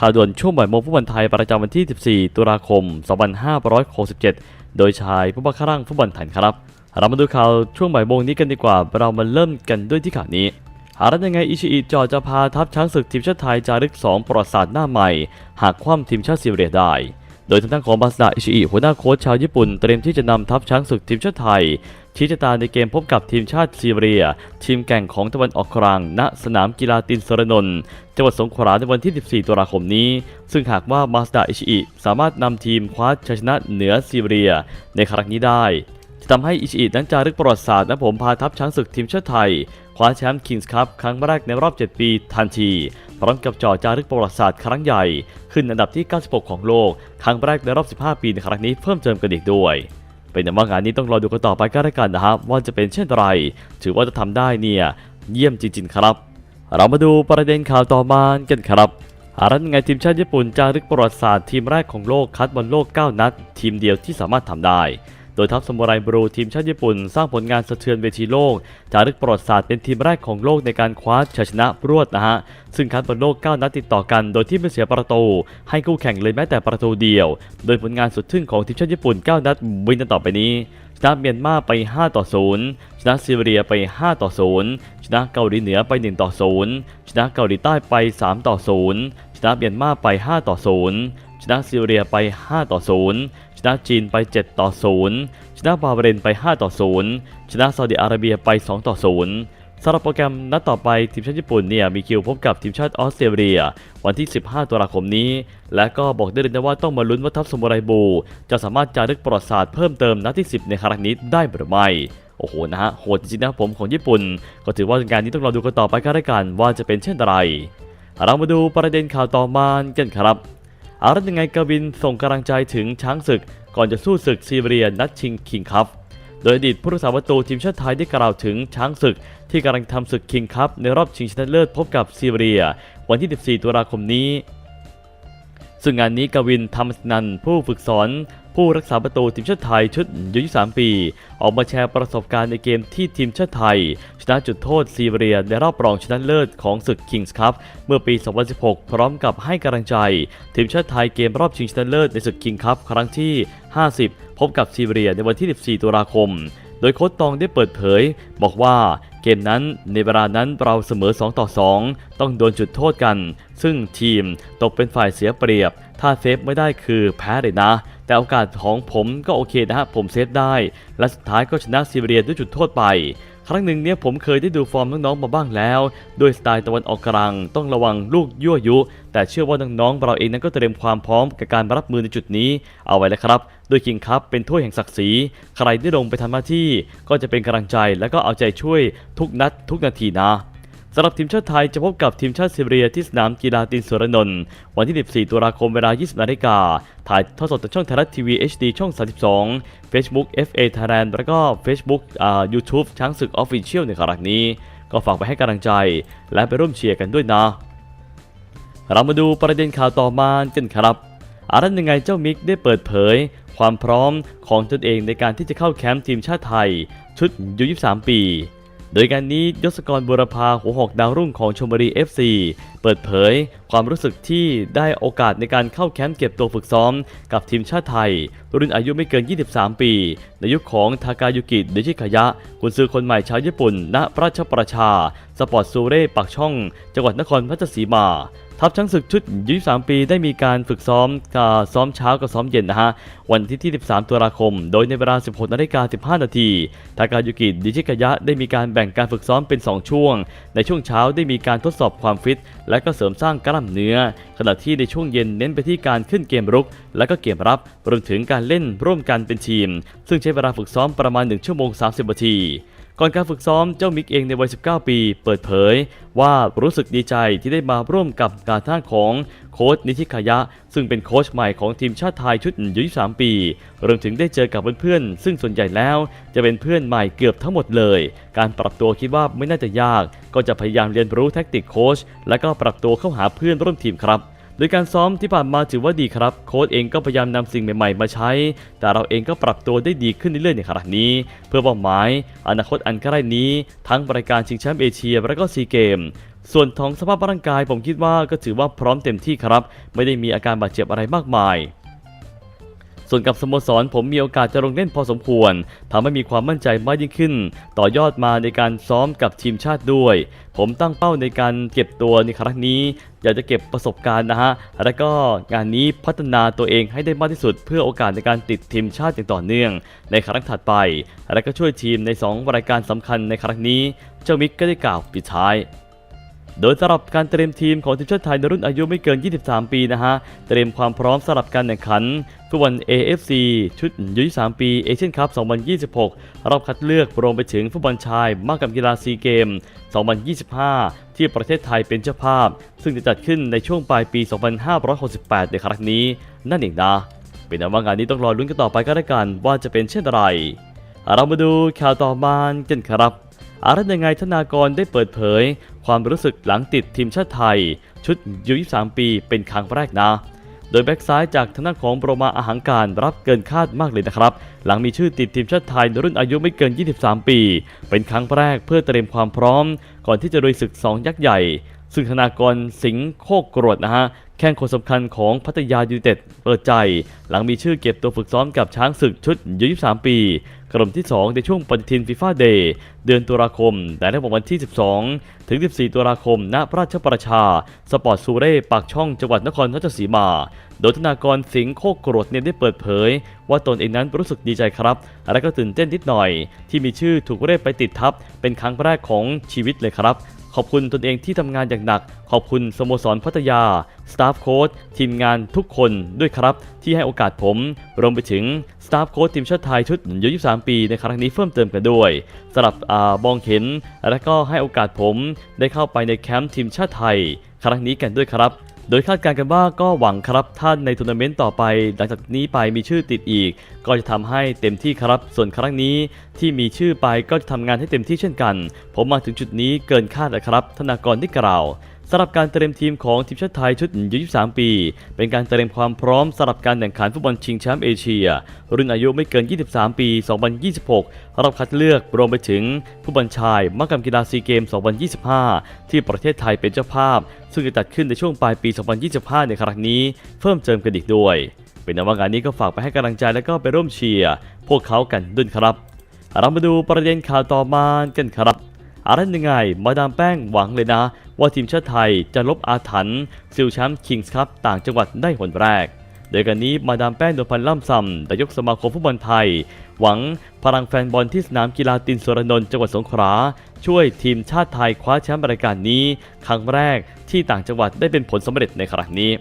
ข่าวด่วนช่วงบ่ายโมงฟุตบอลไทยประจำวันที่ 14 ตุลาคม 2567 โดยชายผู้บังคับร่างฟุตบอลไทยครับ เรามาดูข่าวช่วงบ่ายโมงนี้กันดีกว่า เรามาเริ่มกันด้วยที่ข่าวนี้หารันยังไงอิชิอิจอจะพาทัพช้างศึกทีมชาติไทยจารึก 2 ประวัติศาสตร์หน้าใหม่ หากคว่ำทีมชาติซีเรียได้ โดยทางด้านของบาสดาอิชิอิหัวหน้าโค้ชชาวญี่ปุ่นเตรียมที่จะนำทัพช้างศึกทีมชาติไทย ชี้ชะตาในเกมพบกับทีมชาติซีเรีย ทีมแก่งของตะวันออกกลางณสนามกีฬาตินสรนนท์จังหวัดสงขลาในวันที่ 14 ตุลาคมนี้ ซึ่งหากว่ามาสดาอิชิอิสามารถนำทีมคว้าชัยชนะเหนือซีเรีย ในครั้งนี้ได้ จะทำให้อิชิอินั้นจารึกประวัติศาสตร์และผมพาทัพช้างศึกทีมชาติไทย คว้าแชมป์คิงส์คัพครั้งแรกในรอบ 7 ปีทันทีพร้อมกับจ่อจารึกประวัติศาสตร์ครั้งใหญ่ ขึ้นอันดับที่ 96 ของโลก ครั้งแรกในรอบ 15 ปีในครั้งนี้เพิ่มเติมกันอีกด้วย เป็นอย่างว่างานนี้ต้องรอดูกันต่อไปก็แล้วกันนะครับว่าจะเป็นเช่นไร ถือว่าจะทำได้เนี่ยเยี่ยมจริงๆครับ เรามาดูประเด็นข่าวต่อมากันครับอารันไงทีมชาติญี่ปุ่นจารึกประวัติศาสตร์ทีมแรกของโลกคัดบอลโลก 9 นัด ทีมเดียวที่สามารถทำได้ โดยทัพสมุไรบรูทีมชาติญี่ปุ่น สร้างผลงานสะเทือนเวทีโลก จารึกประวัติศาสตร์เป็นทีมแรกของโลกในการคว้าชัยชนะรวดนะฮะ ซึ่งคัดบอลโลก 9 นัดติดต่อกัน โดยที่ไม่เสียประตู ให้คู่แข่งเลยแม้แต่ประตูเดียว โดยผลงานสุดทึ่งของทีมชาติญี่ปุ่น 9 นัดวินต่อไปนี้ชนะเมียนมาไป 5 ต่อ 0 ชนะซีเรียไป 5 ต่อ 0 ชนะเกาหลีเหนือไป 1 ต่อ 0 ชนะเกาหลีใต้ไป 3 ต่อ 0 ชนะเมียนมาไป 5 ต่อ 0 ชนะซีเรียไป 5 ต่อ 0 ชนะจีนไป 7 ต่อ 0 ชนะบาเรนไป 5 ต่อ 0 ชนะซาอุดิอาระเบียไป 2 ต่อ 0สำหรับโปรแกรมนัดต่อไปทีมชาติญี่ปุ่นเนี่ยมีคิวพบกับทีมชาติออสเตรเลีย วันที่ 15 ตุลาคมนี้ และก็บอกได้เลยนะว่าต้องมาลุ้นว่าทัพสมุไรบู จะสามารถจารึกประวัติศาสตร์เพิ่มเติมนัดที่ 10 ในครั้งนี้ได้หรือไม่โอ้โหนะฮะโหดจริงนะผมของญี่ปุ่น ก็ถือว่างานนี้ต้องรอดูกันต่อไปก็แล้วกันว่าจะเป็นเช่นไร เรามาดูประเด็นข่าวต่อมากันครับอารัตยังไงกวินส่งกำลังใจถึงช้างศึกก่อนจะสู้ศึกซีเรียนัดชิงคิงคัพโดยอดีตผู้รักษาประตูทีมชาติไทยได้กล่าวถึงช้างศึก ที่กำลังทำศึกคิงคัพในรอบชิงชนะเลิศพบกับซีเรีย วันที่ 14 ตุลาคมนี้ ซึ่งงานนี้กวินธรรมสนันผู้ฝึกสอน ผู้รักษาประตูทีมชาติไทยชุดอายุ23ปี ออกมาแชร์ประสบการณ์ในเกมที่ทีมชาติไทย ชนะจุดโทษซีเรียในรอบรองชนะเลิศของศึก Kings Cup เมื่อปี 2016 พร้อมกับให้กำลังใจ ทีมชาติไทยเกมรอบชิงชนะเลิศในศึก King Cup ครั้งที่ 50 พบกับซีเรียในวันที่ 14 ตุลาคมโดยโค้ชตองได้เปิดเผย บอกว่า เกมนั้นในเวลานั้นเราเสมอ 2 ต่อ 2 ต้องโดนจุดโทษกัน ซึ่งทีมตกเป็นฝ่ายเสียเปรียบ ถ้าเซฟไม่ได้คือแพ้เลยนะ แต่โอกาสของผมก็โอเคนะฮะผมเซฟได้ และสุดท้ายก็ชนะซีเรียด้วยจุดโทษไปครั้งหนึ่งเนี่ยผมเคยได้ดูฟอร์มน้องๆมาบ้างแล้วด้วยสไตล์ตะวันออกกลางต้องระวังลูกยั่วยุ แต่เชื่อว่าน้องๆเราเองนั้นก็เตรียมความพร้อมกับการรับมือในจุดนี้เอาไว้แล้วครับ ด้วยคิงคัพเป็นถ้วยแห่งศักดิ์ศรีใครได้ลงไปทำหน้าที่ก็จะเป็นกำลังใจและก็เอาใจช่วยทุกนัดทุกนาทีนะสำหรับทีมชาติไทยจะพบกับทีมชาติซีเรียที่สนามกีฬาตินสุรนนท์วันที่ 14 ตุลาคมเวลา 20 นาฬิกา ถ่ายทอดสดทางช่องไทยรัฐทีวี HD ช่อง 32 Facebook FA Thailand แล้วก็ Facebook อ่า YouTube ช้างศึก Official ในครั้งนี้ ก็ฝากไปให้กำลังใจ และไปร่วมเชียร์กันด้วยนะ เรามาดูประเด็นข่าวต่อมากันครับ อารันยังไงเจ้ามิกได้เปิดเผย ความพร้อมของตนเองในการที่จะเข้าแคมป์ทีมชาติไทย ชุดยู23 ปี โดยการนี้ยศกรบุรพาหัวหอกดาวรุ่งของชมบุรี FC เปิดเผยความรู้สึกที่ได้โอกาสในการเข้าแคมป์เก็บตัวฝึกซ้อมกับทีมชาติไทย รุ่นอายุไม่เกิน 23 ปี ในยุคของทากายุกิเดชิคายะกุนซือคนใหม่ชาวญี่ปุ่น ณราชประชา สปอร์ตซูเร่ปากช่อง จังหวัดนครราชสีมาทัพช้างศึกชุด 23 ปีได้มีการฝึกซ้อมกับซ้อมเช้ากับซ้อมเย็นนะฮะ วันที่ที่13ตุลาคม โดยในเวลา 16นาฬิกา15 นาที ทากายุกิดิชิกายะได้มีการแบ่งการฝึกซ้อมเป็น 2 ช่วง ในช่วงเช้าได้มีการทดสอบความฟิต และและก็เสริมสร้างกล้ามเนื้อ ขณะที่ในช่วงเย็นเน้นไปที่การขึ้นเกมรุก และก็เกมรับรวมถึงการเล่นร่วมกันเป็นทีม ซึ่งใช้เวลาฝึกซ้อมประมาณ 1 ชั่วโมง 30นาที ก่อนการฝึกซ้อมเจ้ามิกเองในวัย 19 ปี เปิดเผย ว่ารู้สึกดีใจที่ได้มาร่วมกับการท่าของโค้ชนิธิขายะ ซึ่งเป็นโค้ชใหม่ของทีมชาติไทยชุดอายุ23 ปีรวมถึงได้เจอกับเพื่อนๆซึ่งส่วนใหญ่แล้วจะเป็นเพื่อนใหม่เกือบทั้งหมดเลย การปรับตัวคิดว่าไม่น่าจะยาก ก็จะพยายามเรียนรู้แท็กติกโค้ชและก็ปรับตัวเข้าหาเพื่อนร่วมทีมครับ โดยการซ้อมที่ผ่านมาถือว่าดีครับ โค้ชเองก็พยายามนำสิ่งใหม่ๆ มาใช้ แต่เราเองก็ปรับตัวได้ดีขึ้นเรื่อยๆในขณะนี้ เพื่อเป้าหมาย อนาคตอันใกล้นี้ ทั้งรายการชิงแชมป์เอเชียและก็ซีเกมส่วนของสภาพร่างกายผมคิดว่าก็ถือว่าพร้อมเต็มที่ครับ ไม่ได้มีอาการบาดเจ็บอะไรมากมาย ส่วนกับสโมสรผมมีโอกาสจะลงเล่นพอสมควรทำให้มีความมั่นใจมากยิ่งขึ้น ต่อยอดมาในการซ้อมกับทีมชาติด้วย ผมตั้งเป้าในการเก็บตัวในครั้งนี้ อยากจะเก็บประสบการณ์นะฮะ แล้วก็งานนี้พัฒนาตัวเองให้ได้มากที่สุด เพื่อโอกาสในการติดทีมชาติอย่างต่อเนื่อง ในครั้งถัดไป และก็ช่วยทีมใน 2 รายการสำคัญในครั้งนี้ เจ้ามิกก็ได้กล่าวปิดท้าย โดยสำหรับการเตรียมทีมของทีมชาติไทยในรุ่นอายุไม่เกิน 23 ปีนะฮะ เตรียมความพร้อมสำหรับการแข่งขันฟุตบอล AFC ชุดยุ23 ปีเอเชียนคัพ 2026 รอบคัดเลือกรวมไปถึงฟุตบอลชายมากกับกีฬาซีเกม 2025 ที่ประเทศไทยเป็นเจ้าภาพ ซึ่งจะจัดขึ้นในช่วงปลายปี 2568 ในครั้งนี้ นั่นเองนะ เป็นอันว่างานนี้ต้องรอลุ้นกันต่อไปก็แล้วกันว่าจะเป็นเช่นไร เรามาดูข่าวต่อมากันครับ อารัตยังไงธนากรได้เปิดเผย ความรู้สึกหลังติดทีมชาติไทย ชุดยู23 ปีเป็นครั้งแรกนะ โดยแบ็กซ้ายจากทางด้านของโปรมาอาหังการรับเกินคาดมากเลยนะครับ หลังมีชื่อติดทีมชาติไทยในรุ่นอายุไม่เกิน 23 ปี เป็นครั้งแรกเพื่อเตรียมความพร้อม ก่อนที่จะลุยศึก 2 ยักษ์ใหญ่ ซึ่งธนากรสิงห์โคกกรวดนะฮะแข้งคนสำคัญของพัทยายูเต็ดเปิดใจ หลังมีชื่อเก็บตัวฝึกซ้อมกับช้างศึกชุดยู23 ปี กลุ่มที่ 2 ในช่วงปฏิทินฟีฟ่าเดย์เดือนตุลาคมแต่ในวันที่ 12 ถึง 14 ตุลาคม ณ ราชประชา สปอร์ตซูเร่ปากช่องจังหวัดนครราชสีมา โดยธนากรสิงห์โคกกรดเนี่ยได้เปิดเผย ว่าตนเองนั้นรู้สึกดีใจครับ และก็ตื่นเต้นนิดหน่อย ที่มีชื่อถูกเรียกไปติดทับ เป็นครั้งแรกของชีวิตเลยครับขอบคุณตนเองที่ทำงานอย่างหนัก ขอบคุณสโมสรพัทยา สตาฟโค้ชทีมงานทุกคนด้วยครับ ที่ให้โอกาสผม รวมไปถึง สตาฟโค้ชทีมชาติไทยชุดอายุ23 ปีในครั้งนี้เพิ่มเติมกันด้วยสำหรับอ่ามองเห็นและก็ให้โอกาสผมได้เข้าไปในแคมป์ทีมชาติไทย ครั้งนี้กันด้วยครับ โดยคาดการณ์กันว่าก็หวังครับท่านในทัวร์นาเมนต์ต่อไป หลังจากนี้ไปมีชื่อติดอีก ก็จะทำให้เต็มที่ครับ ส่วนครั้งนี้ที่มีชื่อไปก็จะทำงานให้เต็มที่เช่นกัน ผมมาถึงจุดนี้เกินคาดแล้วครับธนากรได้กล่าว สำหรับการเตรียมทีมของทีมชาติไทยชุดอายุ23 ปี เป็นการเตรียมความพร้อมสำหรับการแข่งขันฟุตบอลชิงแชมป์เอเชีย รุ่นอายุไม่เกิน 23 ปี 2026 รอบคัดเลือกรวมไปถึงฟุตบอลชายมหกรรมกีฬาซีเกม 2025 ที่ประเทศไทยเป็นเจ้าภาพ ซึ่งจะจัดขึ้นในช่วงปลายปี 2025 ในครั้งนี้ เพิ่มเติมกันอีกด้วย เป็นนว่างานนี้ก็ฝากไปให้กำลังใจและก็ไปร่วมเชียร์พวกเขากันด้วยครับ เรามาดูประเด็นข่าวต่อมากันครับอะไรยังไง มาดามแป้งหวังเลยนะ ว่าทีมชาติไทยจะลบอาถรรพ์ซิลแชมป์คิงส์คัพต่างจังหวัดได้หนแรก โดยกันนี้มาดามแป้งโดยพันล่ำซำนายกสมาคมฟุตบอลไทย หวังพลังแฟนบอลที่สนามกีฬาตินสุรนนท์จังหวัดสงขลาช่วยทีมชาติไทยคว้าแชมป์รายการนี้ ครั้งแรกที่ต่างจังหวัดได้เป็นผลสำเร็จในครั้งนี้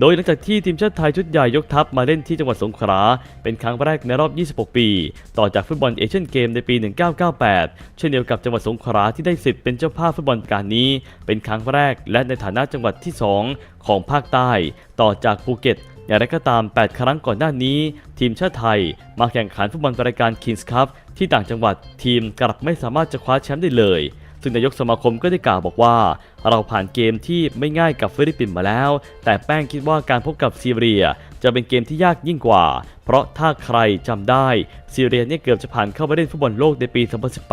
โดยหลังจากที่ทีมชาติไทยชุดใหญ่ยกทัพมาเล่นที่จังหวัดสงขลาเป็นครั้งแรกในรอบ 26 ปี ต่อจากฟุตบอลเอเชียนเกมในปี 1998 เช่นเดียวกับจังหวัดสงขลาที่ได้สิทธิ์เป็นเจ้าภาพฟุตบอลการนี้ เป็นครั้งแรกและในฐานะจังหวัดที่ 2 ของภาคใต้ ต่อจากภูเก็ตอย่างไรก็ตาม 8 ครั้งก่อนหน้านี้ ทีมชาติไทย มาแข่งขันฟุตบอลรายการ Kings Cup ที่ต่างจังหวัดทีมกลับไม่สามารถจะคว้าแชมป์ได้เลย ซึ่งนายกสมาคมก็ได้กล่าวบอกว่า เราผ่านเกมที่ไม่ง่ายกับฟิลิปปินส์มาแล้ว แต่แป้งคิดว่าการพบกับซีเรีย จะเป็นเกมที่ยากยิ่งกว่า เพราะถ้าใครจำได้ซีเรียเนี่ยเกือบจะผ่านเข้าไปเล่นฟุตบอลโลกในปี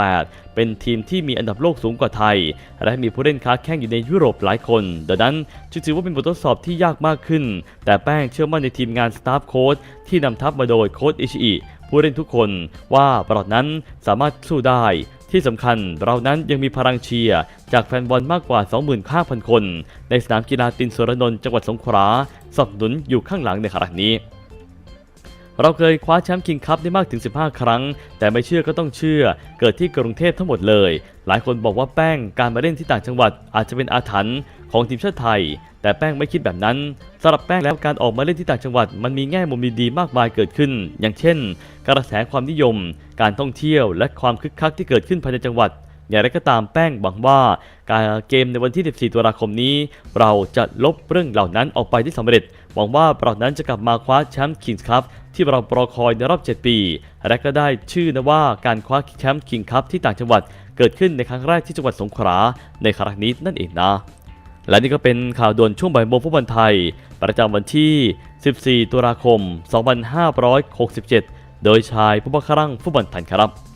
2018 เป็นทีมที่มีอันดับโลกสูงกว่าไทย และมีผู้เล่นค้าแข้งอยู่ในยุโรปหลายคน ดังนั้นจึงถือว่าเป็นบททดสอบที่ยากมากขึ้น แต่แป้งเชื่อมั่นในทีมงานสตาฟโค้ชที่นำทัพมาโดยโค้ชอิชิอิผู้เล่นทุกคนว่าเรานั้นสามารถสู้ได้ ที่สำคัญเรานั้นยังมีพลังเชียร์จากแฟนบอลมากกว่า 25,000 คน ในสนามกีฬาตินสุรนนท์จังหวัดสงขลาสนับสนุนอยู่ข้างหลังในขณะนี้เราเคยคว้าแชมป์คิงคัพได้มากถึง 15 ครั้ง แต่ไม่เชื่อก็ต้องเชื่อ เกิดที่กรุงเทพทั้งหมดเลย หลายคนบอกว่าแป้งการมาเล่นที่ต่างจังหวัดอาจจะเป็นอาถรรพ์ ของทีมชาติไทย แต่แป้งไม่คิดแบบนั้นสำหรับแป้งแล้วการออกมาเล่นที่ต่างจังหวัด มันมีแง่มุมดีๆมากมายเกิดขึ้น อย่างเช่น กระแสความนิยม การท่องเที่ยว และความคึกคักที่เกิดขึ้นภายในจังหวัดอย่างไรก็ตามแป้งหวังว่า การเกมในวันที่ 14 ตุลาคมนี้ เราจะลบเรื่องเหล่านั้นออกไปได้สำเร็จ หวังว่าเรานั้นจะกลับมาคว้าแชมป์คิงส์คัพที่เรารอคอยในรอบ 7 ปี และก็ได้ชื่อนะว่าการคว้าแชมป์คิงส์คัพที่ต่างจังหวัด เกิดขึ้นในครั้งแรกที่จังหวัดสงขลาในครั้งนี้นั่นเองนะ และนี่ก็เป็นข่าวด่วนช่วงบ่ายโมงฟุตบอลไทย ประจำวันที่ 14 ตุลาคม 2567 โดยชายผู้บังคับฟุตบอลไทยครับ